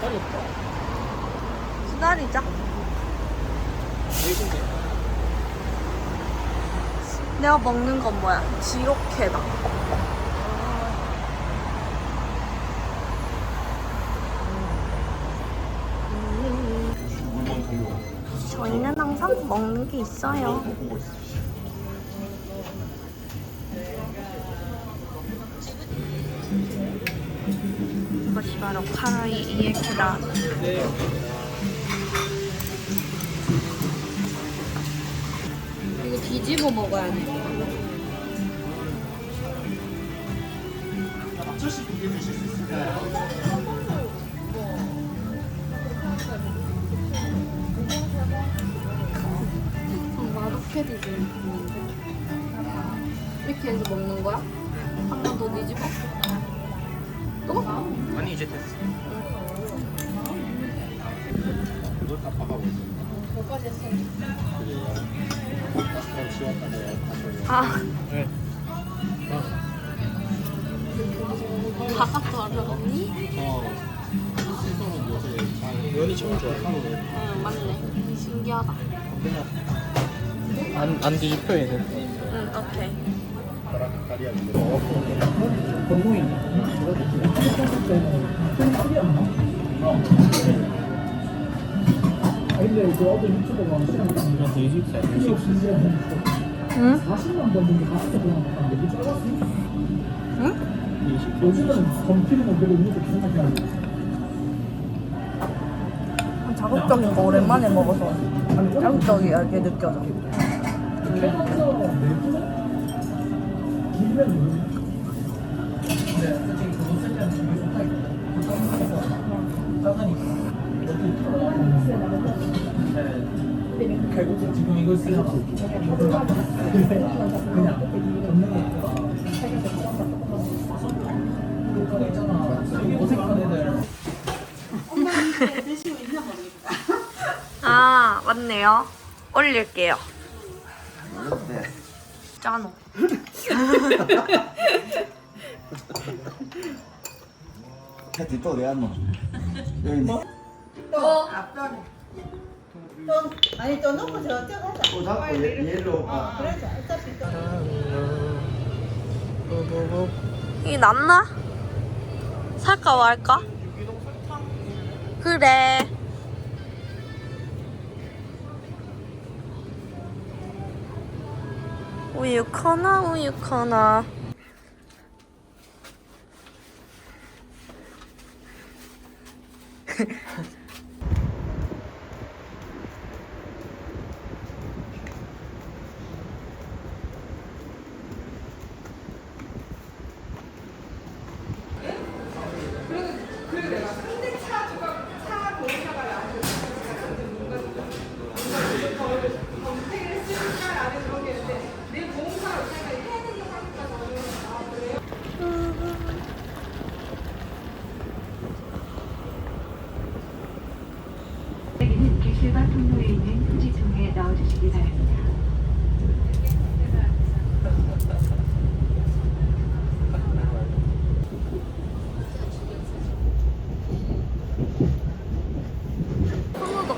기다렸다. 기다리자. 외국에. 내가 먹는 건 뭐야? 지옥회다. 저희는 항상 먹는 게 있어요. 이것이 바로 카라이 이에키다. 이거 뒤집어 먹어야 돼. 좀 맛없게 뒤집는데. 이렇게 해서 먹는 거야? 한 번 더 뒤집어? 또? 아니 이제 됐어. 이걸 다 박아보고 있어. 거기까지 했어. 다 지웠다고 아, 네. 바깥도 알아봤니? 저 시선은 요새 잘 면이 참 좋아. 응, 맞네. 신기하다. 안, 안 뒤집혀 얘는. 응, 오케이. 응? 자극적인 거 오랜만에 먹어서 자극적이게 느껴져. 결국 지금 이걸 쓰려고. 어색한 애들. 아, 맞네요. 올릴게요. 네. 패티 또 내가 뭐 여기 뭐? 또 아니 또 넣고 저쪽 하자. 또 잡고 얘, 얘로 가. 그래서 어차피 또 이게 낫나? 살까 말까? 그래. 우유 커나 우유 커나. 여기는 객실과 통로에 있는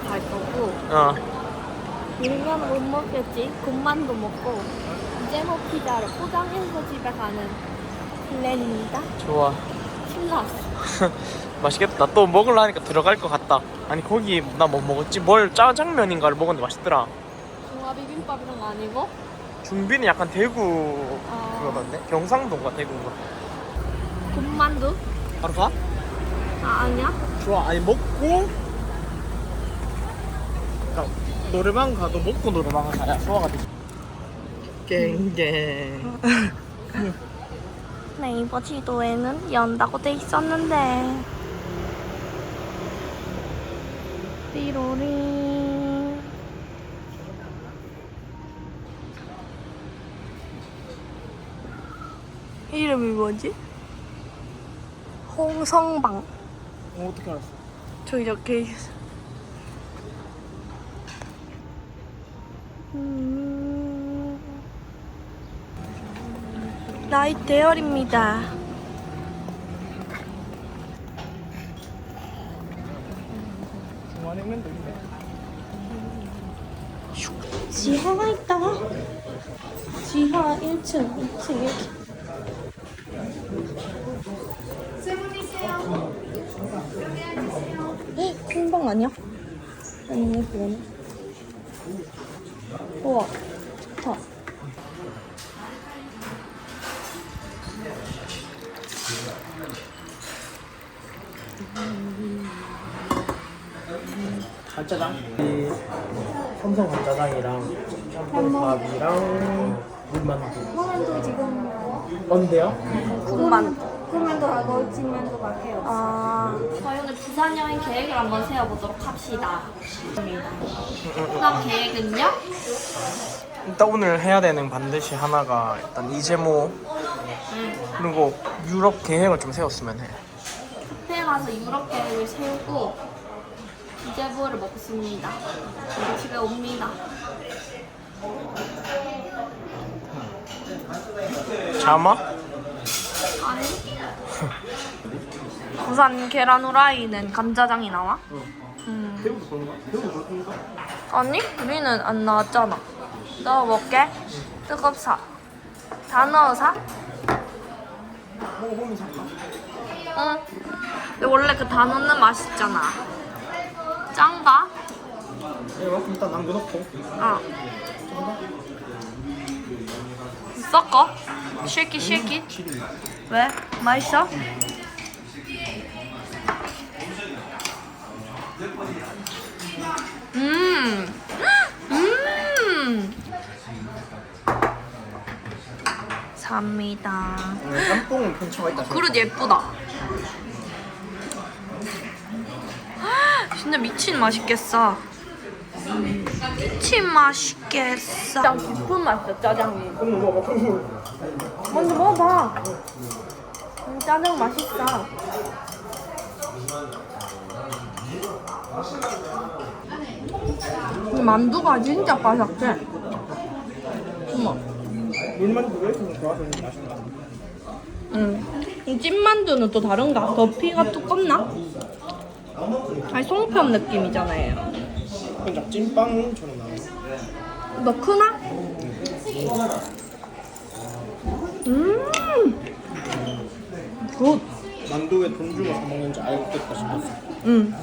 갈 거고. 어. 밀면 못 먹겠지. 군만도 먹고. 이제 뭐 피자를 포장해서 집에 가는 플랜입니다. 좋아. 신났어. 맛있겠다. 나 또 먹으려 하니까 들어갈 것 같다. 아니 거기 나 뭐 먹었지? 뭘 짜장면인가를 먹었는데 맛있더라. 비빔밥 이런 거 아니고? 중비는 약간 대구 아. 그거던데? 경상도인가 대구인가? 군만두? 바로 가? 아 아니야? 좋아. 아니 먹고 그러니까 노래방 가도 먹고 노래방 가야 소화가 되지. 갱갱. 네이버 지도에는 연다고 돼 있었는데. 띠로리. 이름이 뭐지? 홍성방. 어, 어떻게 알았어? 저기 적혀 있어. 음... 나이 대열입니다. 지하가 있다. 지하 1층, 2층 이렇게. 헉, 큰방 아니야? 아니네 그거네. 우와, 좋다. 간짜장 이 삼성 간짜장이랑 짬뽕밥이랑 물만두 그러면도 지금 언데요? 군만 그러면도 하고 진면도 갈게요. 아, 저희 오늘 부산 여행 계획을 한번 세워보도록 합시다. 그다음 계획은요? 일단 오늘 해야 되는 반드시 하나가 일단 이재모 그리고 유럽 계획을 좀 세웠으면 해 호텔 가서 유럽 계획을 세우고 이제부를 먹습니다. 그리고 집에 옵니다. 자마? 아니. 부산 계란 후라이는 감자장이 나와? 음. 그런가? 배우도 그렇던가? 아니, 우리는 안 나왔잖아. 뜨겁사. 다 넣어사? 먹어보면 살까? 응. 근데 원래 그다 넣는 맛 있잖아. 짠가? 이거 일단 남겨놓고 어. 섞어? 쉐키 쉐키? 왜? 맛있어? 음. 음. 삽니다. 짬뽕은 편차가 있다 그릇 예쁘다. 진짜 미친 맛있겠어. 미친 맛있겠어. 짜 깊은 맛이야 짜장이. 먼저 먹어봐. 음, 짜장 맛있어. 이 만두가 진짜 바삭해. 어머. 물만두 왜 이렇게 좋아서 맛있다 응. 이 찐만두는 또 다른가? 더 피가 두껍나? 아니 송편 느낌이잖아요. 그냥 찐빵처럼 나와 너 크나? 음. 만두에 돈 주고 사 먹는지 알겠다 싶었어 응.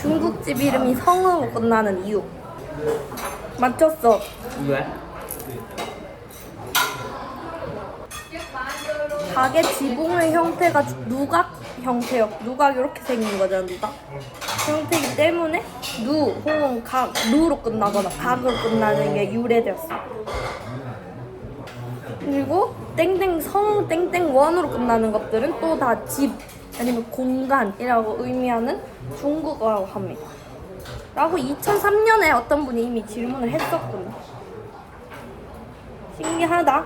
중국집 이름이 성으로 끝나는 이유. 맞췄어. 왜? 가게 지붕의 형태가 누각 형태요. 누각 이렇게 생긴 거잖아, 누각. 형태이기 때문에 누, 호응, 각, 누로 끝나거나 각으로 끝나는 게 유래되었어. 그리고 땡땡 성 땡땡 원으로 끝나는 것들은 또 다 집 아니면 공간이라고 의미하는 중국어라고 합니다. 라고 2003년에 어떤 분이 이미 질문을 했었군요. 신기하다.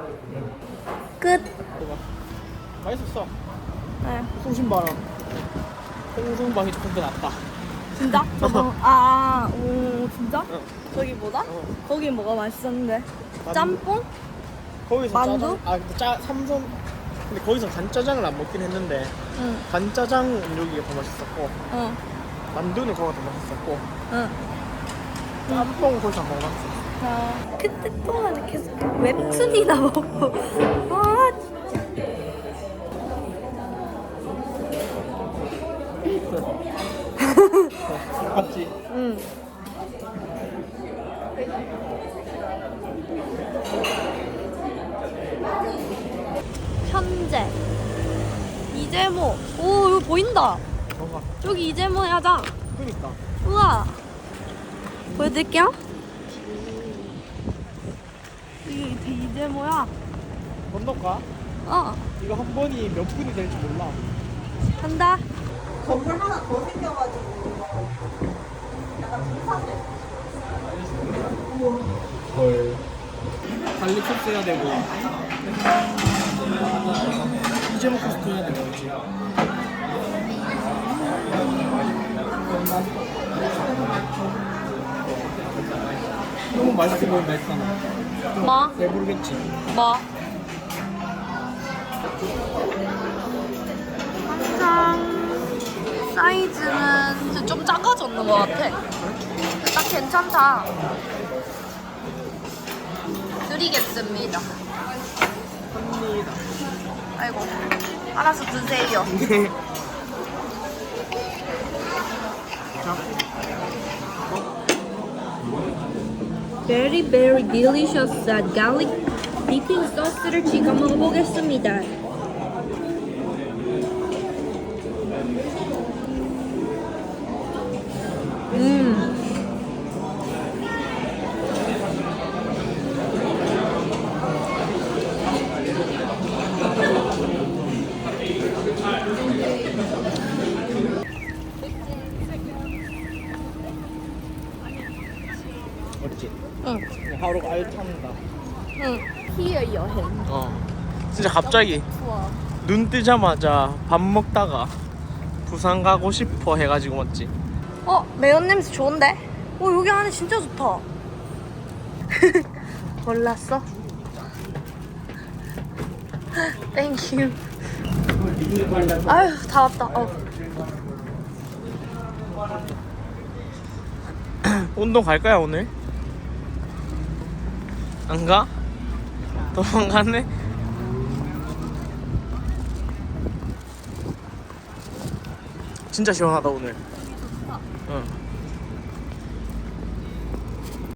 끝. 맛있었어 네. 소신바람 홍성방이 조금 더 낫다 진짜? 저거 아, 오 진짜? 응. 저기보다? 어. 거기 뭐가 맛있었는데? 짬뽕? 거기서 만두? 짜장 아 근데 짜 삼선 근데 거기서 간짜장을 안 먹긴 했는데 응, 간짜장 여기가 더 맛있었고 응, 만두는 거기가 더 맛있었고 응. 짬뽕 거기서 안 먹어봤어. 아, 그때 동안에 계속 웹툰이나 보고. 아 진짜 맞지? 응. 현재 이재모. 오 이거 보인다. 뭐가? 저기 이재모 야장. 그니까. 우와. 보여드릴게요. 이게 이- 이재모야? 건너가? 어. 이거 한 번이 몇 분이 될지 몰라. 간다. 건물 하나 더 생겨가지고. 헐. 달리 컵스 해야 되고 이제 먹고 싶어 해야 되고 그치? 너무 맛있게 보인다 했잖아 뭐? 배부르겠지 뭐? 항상 사이즈는 좀 작아졌는 것 같아. 딱 괜찮다. 드리겠습니다. 아이고, 알아서 드세요. Very very delicious garlic dipping 소스를 지금 먹어보겠습니다. 하루가 알찬다. 응. 히어 여행. 어. 진짜 갑자기 좋아. 눈 뜨자마자 밥 먹다가 부산 가고 싶어 해가지고 맞지? 어, 매운 냄새 좋은데? 어, 여기 안에 진짜 좋다. 몰랐어? 땡큐. 아유, 다 왔다. 어. 운동 갈 거야 오늘? 안 가? 도망갔네? 진짜 시원하다 오늘. 응.